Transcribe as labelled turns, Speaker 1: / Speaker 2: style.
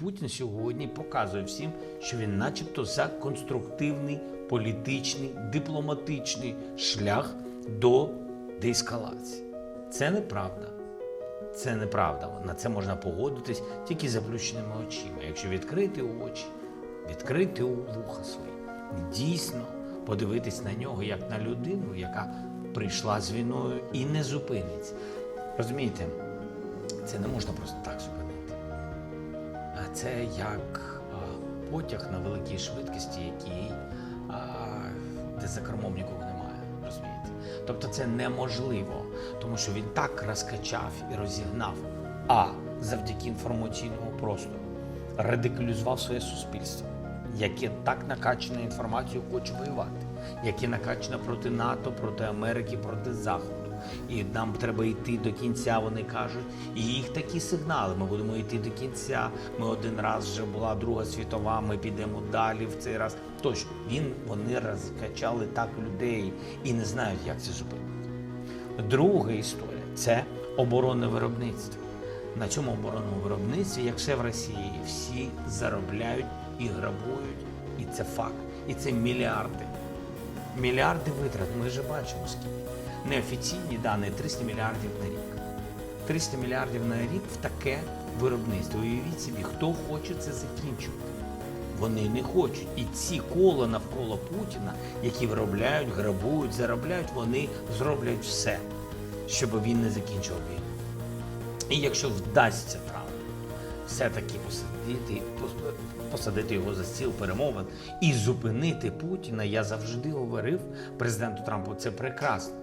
Speaker 1: Путін сьогодні показує всім, що він, начебто, за конструктивний політичний, дипломатичний шлях до деескалації. Це неправда. Це неправда. На це можна погодитись тільки заплющеними очима. Якщо відкрити очі, відкрити вуха свої, дійсно подивитись на нього як на людину, яка прийшла з війною і не зупиниться. Розумієте, це не можна просто так зупинити. Це як потяг на великій швидкості, який де за кермом нікого немає. Розумієте? Тобто це неможливо, тому що він так розкачав і розігнав, а завдяки інформаційному простору радикалізував своє суспільство, яке так накачане інформацією хоче воювати, яке накачане проти НАТО, проти Америки, проти Заходу. І нам треба йти до кінця, вони кажуть. І їх такі сигнали. Ми будемо йти до кінця. Ми один раз вже була Друга світова, ми підемо далі в цей раз. Точно, він вони розкачали так людей і не знають, як це зупинити. Друга історія це оборонне виробництво. На цьому оборонному виробництві, як все в Росії, всі заробляють і грабують, і це факт. І це мільярди. Мільярди витрат. Ми вже бачимо скільки. Неофіційні дані 300 мільярдів на рік. 300 мільярдів на рік в таке виробництво. Уявіть собі, хто хоче це закінчувати. Вони не хочуть. І ці кола навколо Путіна, які виробляють, грабують, заробляють, вони зроблять все, щоб він не закінчував війну. І якщо вдасться Трампу все-таки посадити, посадити його за стіл перемовин і зупинити Путіна, я завжди говорив президенту Трампу, це прекрасно.